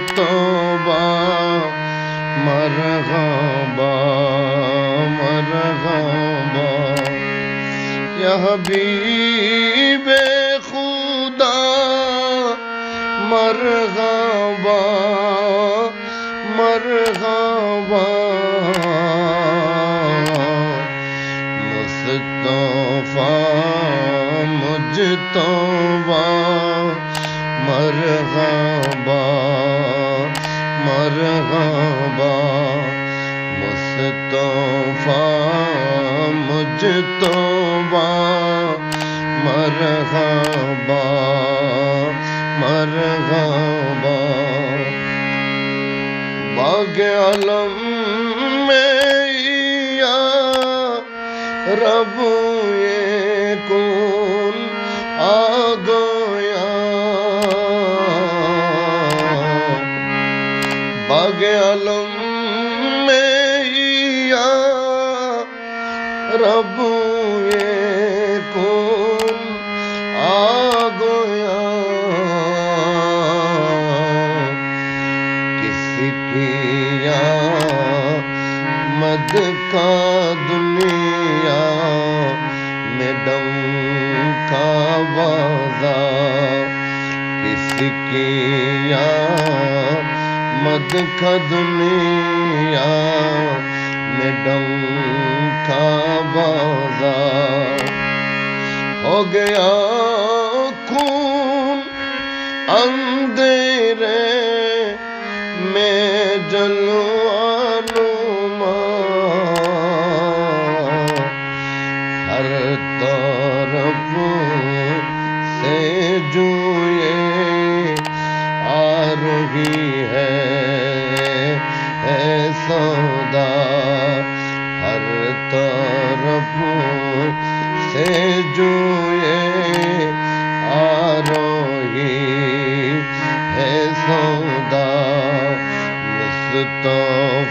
مستوبہ مرغبا مرغبا یا حبیب خدا مرغبا مرغبا مصطفیٰ مجتبا مرغبا مرغبا مرغبا باغ علم میں یا رب یہ کون آ گیا۔ باغ علم میں یا رب کس کی مد کا دنیا میں ڈم کا بازار کس کی مد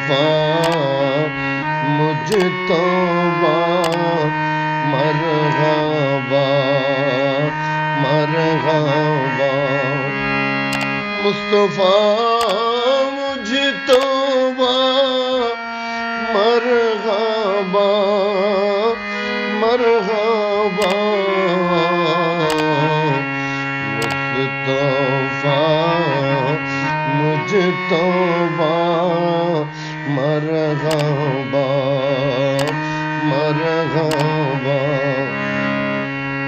ہاں، مصطفیٰ مجھ توبہ مرغبا مرغبا مصطفیٰ مجھ توبہ مرغبا مرغبا مصطفیٰ مجھ توبہ مرغبا مرغبا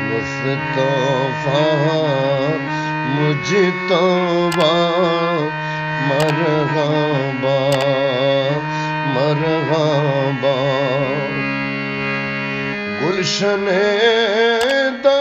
مصطفیٰ مجھ توبہ مرغبا مرغبا گلشن داغر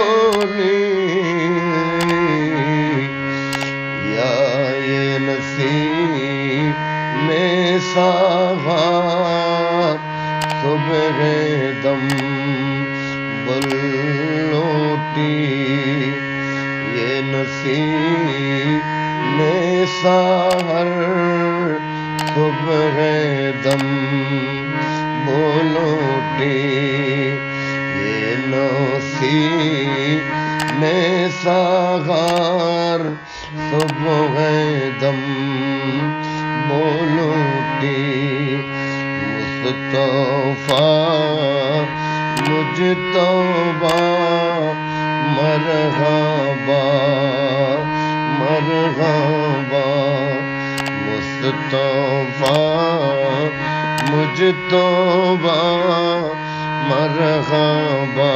بے یا یہ نصیب میں ساغار صبح دم بلوٹی یہ نصیب میں سہر صبح دم بولوٹی ساغار صبح دم بولو بولوٹی مستو مجھ توبہ مرحبا مرحبا مصطفیٰ مجھ توبہ مرحبا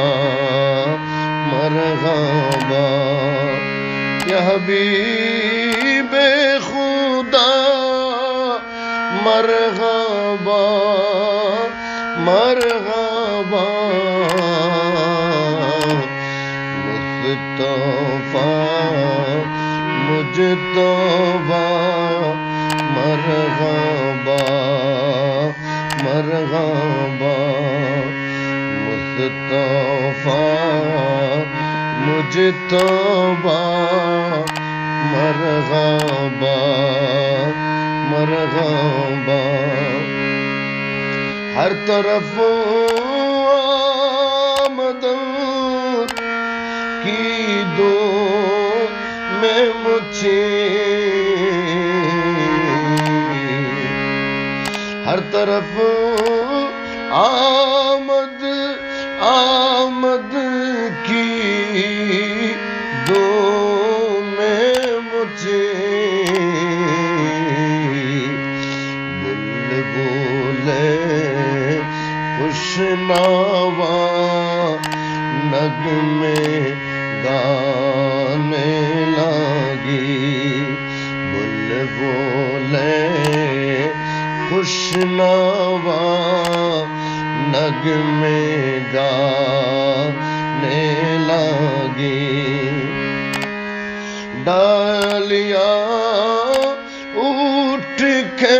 مرحبا یا حبیب خدا مرحبا مرحبا مصطفیٰ مجھ توبہ مرحبا مرحبا مصطفیٰ مجھ توبہ مرحبا مرحبا ہر طرف آمد کی دو میں مجھے۔ ہر طرف آمد خوشنوا نوا نگ میں گانے لگی ڈالیا اٹھ کے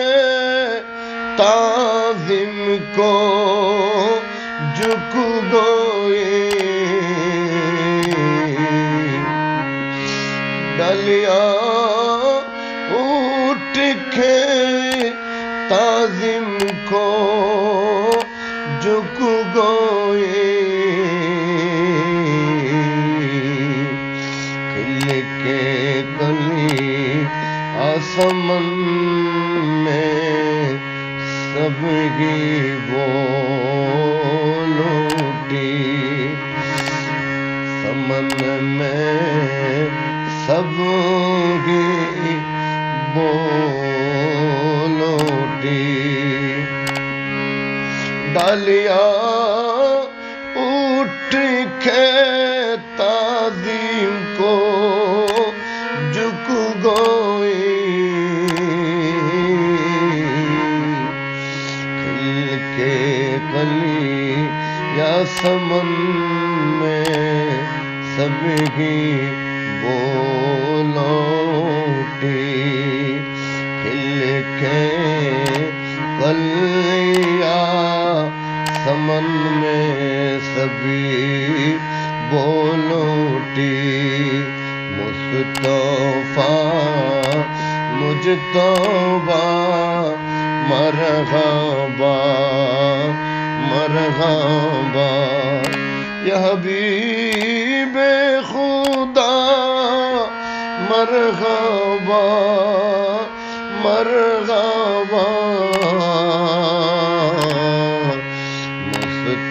تعظیم کو جھک گوئے کھل کے کلی آسمن میں سب کی بولوٹی سمن میں ڈالیا اٹھ کے تعظیم کو جھک گوئی کھل کے کلی یا سمن میں سب کی بولوٹی۔ کھل کے کلیا سمن میں سبھی بولوٹی مصطفیٰ مجھ توبہ مرحبا مرحبا۔ یا حبیب خدا مرحبا مرحبا۔